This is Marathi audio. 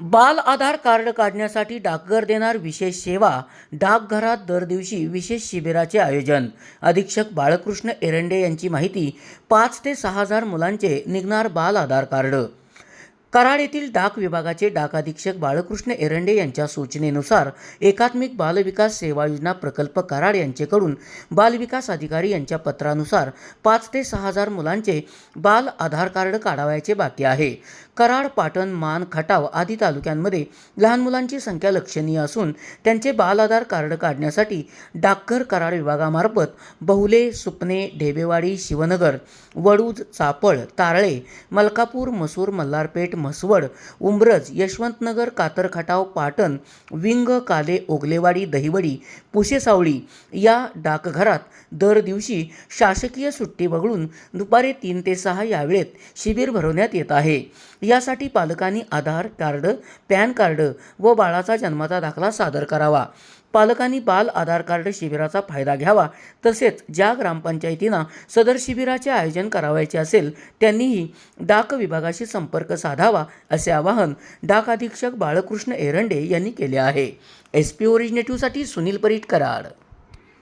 बाल आधार कार्ड काढण्यासाठी डाकघर देणार विशेष सेवा डाकघरात दर दिवशी विशेष शिबिराचे आयोजन. अधीक्षक बाळकृष्ण एरंडे यांची माहिती पाच ते सहा हजार मुलांचे निघणार बाल आधार कार्ड. कराड येथील डाक विभागाचे डाक अधीक्षक बाळकृष्ण एरंडे यांच्या सूचनेनुसार एकात्मिक बालविकास सेवा योजना प्रकल्प कराड यांचेकडून बालविकास अधिकारी यांच्या पत्रानुसार पाच ते सहा हजार मुलांचे बाल आधार कार्ड काढावयाचे बाकी आहे. कराड पाटण मान खटाव आदी तालुक्यांमध्ये लहान मुलांची संख्या लक्षणीय असून त्यांचे बाल आधार कार्ड काढण्यासाठी डाकघर कराड विभागामार्फत बहुले सुपणे ढेबेवाडी शिवनगर वडूज चापळ तारळे मलकापूर मसूर मल्हारपेठ म्हसवड उंब्रज यशवंतनगर कातरखटाव पाटण विंग काले ओगलेवाडी दहिवडी पुसेसावळी या डाकघरात दर दिवशी शासकीय सुट्टी वगळून दुपारी तीन ते सहा या वेळेत शिबिर भरवण्यात येत आहे. यासाठी पालकांनी आधार कार्ड पॅन कार्ड व बाळाचा जन्माचा दाखला सादर करावा. पालकांनी बाल आधार कार्ड शिबिराचा फायदा घ्यावा तसेच ज्या ग्रामपंचायतींना सदर शिबिराचे आयोजन करावायचे असेल त्यांनीही डाक विभागाशी संपर्क साधावा असे आवाहन डाक अधीक्षक बाळकृष्ण एरंडे यांनी केले आहे. एस पी ओरिजिनेटिव्हसाठी सुनील परीट कराड.